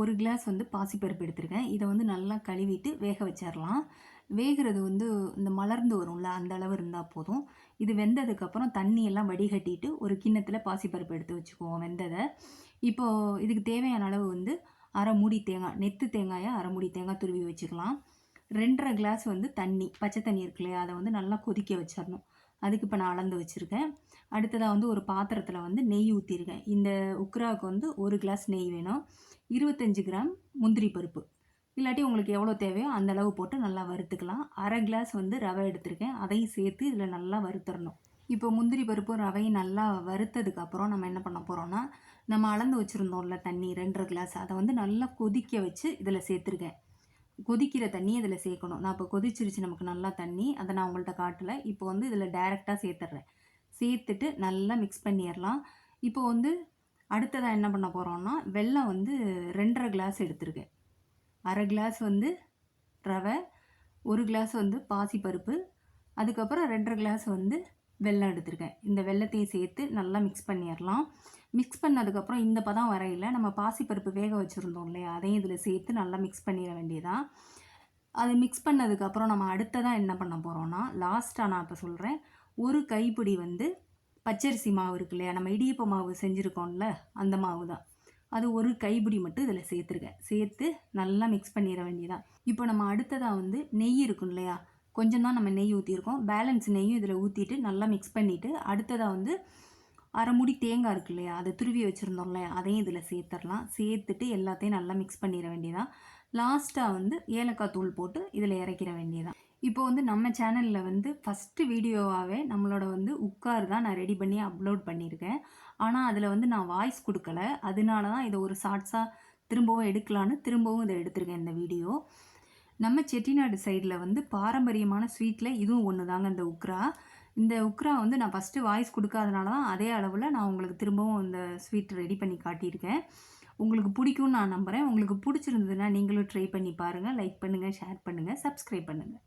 ஒரு கிளாஸ் வந்து பாசிப்பருப்பு எடுத்திருக்கேன். இதை வந்து நல்லா கழுவிட்டு வேக வச்சிடலாம் வேகிறது வந்து இந்த மலர்ந்து வரும்ல அந்த அளவு இருந்தால் போதும். இது வெந்ததுக்கப்புறம் தண்ணியெல்லாம் வடிகட்டிட்டு ஒரு கிண்ணத்தில் பாசிப்பருப்பு எடுத்து வச்சுக்குவோம் வெந்ததை. இப்போது இதுக்கு தேவையான அளவு வந்து அரை மூடி தேங்காய் நெத்து தேங்காயை அரை மூடி தேங்காய் துருவி வச்சுக்கலாம். ரெண்டரை கிளாஸ் வந்து தண்ணி பச்சை தண்ணி இருக்கு இல்லையா அதை வந்து நல்லா கொதிக்க வச்சிடணும் அதுக்கு இப்போ நான் அளந்து வச்சுருக்கேன். அடுத்ததாக வந்து ஒரு பாத்திரத்தில் வந்து நெய் ஊற்றிருக்கேன் இந்த உக்ராவுக்கு வந்து ஒரு கிளாஸ் நெய் வேணும். இருபத்தஞ்சி கிராம் முந்திரி பருப்பு. இல்லாட்டி உங்களுக்கு எவ்வளோ தேவையோ அந்த அளவு போட்டு நல்லா வறுத்துக்கலாம். அரை கிளாஸ் வந்து ரவை எடுத்திருக்கேன். அதையும் சேர்த்து இதில் நல்லா வறுத்துடணும் இப்போ முந்திரி பருப்பும் ரவையும் நல்லா வறுத்ததுக்கப்புறம் நம்ம என்ன பண்ண போகிறோம்னா நம்ம அளந்து வச்சுருந்தோம்ல தண்ணி ரெண்டரை கிளாஸ் அதை வந்து நல்லா கொதிக்க வச்சு இதில் சேர்த்துருக்கேன். கொதிக்கிற தண்ணி இதில் சேர்க்கணும் நான் இப்போ கொதிச்சிருச்சு நமக்கு நல்லா தண்ணி அதை நான் உங்கள்கிட்ட காட்டலை. இப்போ வந்து இதில் டைரெக்டாக சேர்த்துட்றேன் சேர்த்துட்டு நல்லா மிக்ஸ் பண்ணிடலாம் இப்போ வந்து அடுத்ததாக என்ன பண்ண போகிறோம்னா வெல்லம் வந்து ரெண்டரை கிளாஸ் எடுத்திருக்கேன். அரை கிளாஸ் வந்து ரவை ஒரு கிளாஸ் வந்து பாசிப்பருப்பு அதுக்கப்புறம் ரெண்டரை கிளாஸ் வந்து வெல்லம் எடுத்திருக்கேன். இந்த வெல்லத்தையும் சேர்த்து நல்லா மிக்ஸ் பண்ணிடலாம் மிக்ஸ் பண்ணதுக்கப்புறம் இந்த பதம் வரையில் நம்ம பாசிப்பருப்பு வேக வச்சுருந்தோம் இல்லையா? அதையும் இதில் சேர்த்து நல்லா மிக்ஸ் பண்ணிட வேண்டியதான் அது மிக்ஸ் பண்ணதுக்கப்புறம் நம்ம அடுத்ததாக என்ன பண்ண போகிறோம்னா லாஸ்ட்டாக நான் இப்போ சொல்கிறேன் ஒரு கைப்பிடி வந்து பச்சரிசி மாவு இருக்கு இல்லையா? நம்ம இடியப்ப மாவு செஞ்சுருக்கோம்ல அந்த மாவு தான் அது ஒரு கைப்பிடி மட்டும் இதில் சேர்த்துருக்கேன் சேர்த்து நல்லா மிக்ஸ் பண்ணிட வேண்டியதான் இப்போ நம்ம அடுத்ததாக வந்து நெய் இருக்கும் இல்லையா? கொஞ்சம் தான் நம்ம நெய் ஊற்றிருக்கோம் பேலன்ஸ் நெய்யும் இதில் ஊற்றிட்டு நல்லா மிக்ஸ் பண்ணிவிட்டு அடுத்ததாக வந்து அரைமுடி தேங்காய் இருக்கு இல்லையா அதை துருவி வச்சுருந்தோம் இல்லையா அதையும் இதில் சேர்த்துடலாம். சேர்த்துட்டு எல்லாத்தையும் நல்லா மிக்ஸ் பண்ணிட வேண்டியதான் லாஸ்ட்டாக வந்து ஏலக்காய் தூள் போட்டு இதில் இறக்கிற வேண்டியதான் இப்போ வந்து நம்ம சேனலில் வந்து ஃபஸ்ட்டு வீடியோவாகவே நம்மளோட வந்து உட்கார் தான் நான் ரெடி பண்ணி அப்லோட் பண்ணியிருக்கேன். ஆனால் அதில் வந்து நான் வாய்ஸ் கொடுக்கல. அதனால தான் இதை ஒரு ஷார்ட்ஸாக திரும்பவும் எடுக்கலான்னு திரும்பவும் இதை எடுத்திருக்கேன் இந்த வீடியோ. நம்ம செட்டிநாடு சைடில் வந்து பாரம்பரியமான ஸ்வீட்டில் இதுவும் ஒன்று தாங்க இந்த உக்ரா. இந்த உக்ரா வந்து நான் ஃபஸ்ட்டு வாய்ஸ் கொடுக்காதனால தான் அதே அளவில் நான் உங்களுக்கு திரும்பவும் இந்த ஸ்வீட் ரெடி பண்ணி காட்டியிருக்கேன். உங்களுக்கு பிடிக்கும்னு நான் நம்புகிறேன் உங்களுக்கு பிடிச்சிருந்ததுன்னா நீங்களும் ட்ரை பண்ணி பாருங்கள் லைக் பண்ணுங்கள் ஷேர் பண்ணுங்கள் சப்ஸ்கிரைப் பண்ணுங்கள்